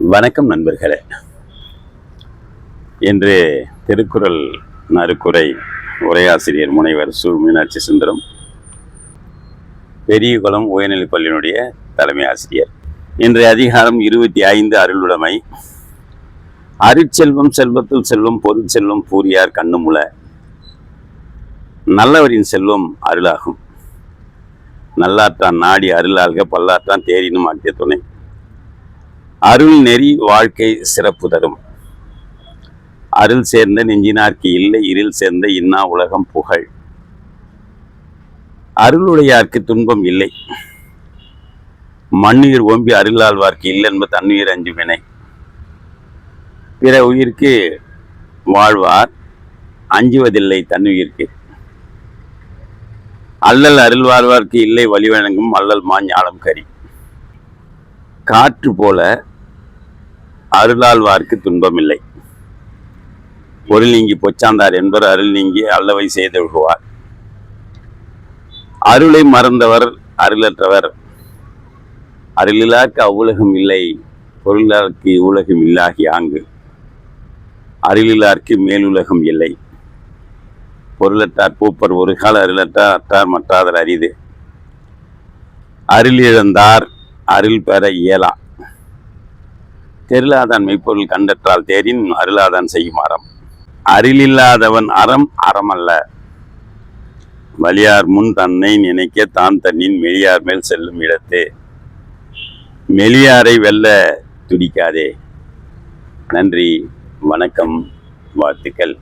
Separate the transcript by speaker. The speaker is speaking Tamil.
Speaker 1: வணக்கம் நண்பர்களே. இன்று திருக்குறள் நறுக்குறை உரையாசிரியர் முனைவர் சு. மீனாட்சி சுந்தரம் பெரியகுளம் உயர்நிலைப் பள்ளியினுடைய தலைமை ஆசிரியர். இன்றைய அதிகாரம் இருபத்தி ஐந்து அருளுடைமை. அருட்செல்வம் செல்வத்தில் செல்வம் பொருள் செல்வம் பூரியார் கண்ணுமுல. நல்லவரின் செல்வம் அருளாகும். நல்லாற்றான் நாடி அருளாக பல்லாற்றான் தேரினும் ஆக்கிய துணை. அருள் நெறி வாழ்க்கை சிறப்பு தரும். அருள் சேர்ந்த நெஞ்சினார்க்கு இல்லை இருள் சேர்ந்த இன்னா உலகம் புகழ். அருளுடையார்க்கு துன்பம் இல்லை. மண்ணுயிர் ஓம்பி அருளாழ்வார்க்கு இல்லை என்பது தன்னுயிர் அஞ்சு வினை. பிற உயிர்க்கு வாழ்வார் அஞ்சுவதில்லை தன்னுயிர்க்கு. அல்லல் அருள் வாழ்வார்க்கு இல்லை வழிவழங்கும் அல்லல் மா கறி கரி. காற்று போல அருளாழ்வார்க்கு துன்பமில்லை. பொருள் நீங்கி பொச்சாந்தார் என்பவர் அருள் நீங்கி அல்லவை செய்து விடுவார். அருளை மறந்தவர் அருளற்றவர். அருளிலாக்கு அவ்வுலகம் இல்லை பொருளாக்கு இவ்வுலகம் இல்லாகி ஆங்கு. அருளிலார்க்கு மேலுலகம் இல்லை. பொருளற்றார் பூப்பர் ஒரு கால அருளற்றார் அற்றார் மற்றாதர் அரிது. அருள் இழந்தார் அருள் பெற இயலா. தெருளாதான் மெய்ப்பொருள் கண்டற்றால் தேரின் அருளாதான் செய்யும் அறம். அருளில்லாதவன் அறம் அறமல்ல. வலியார் முன் தன்னை நினைக்க தான் தன்னின் மெலியார் மேல் செல்லும் இடத்தே. மெலியாரை வெல்ல துடிக்காதே. நன்றி வணக்கம் வாழ்த்துக்கள்.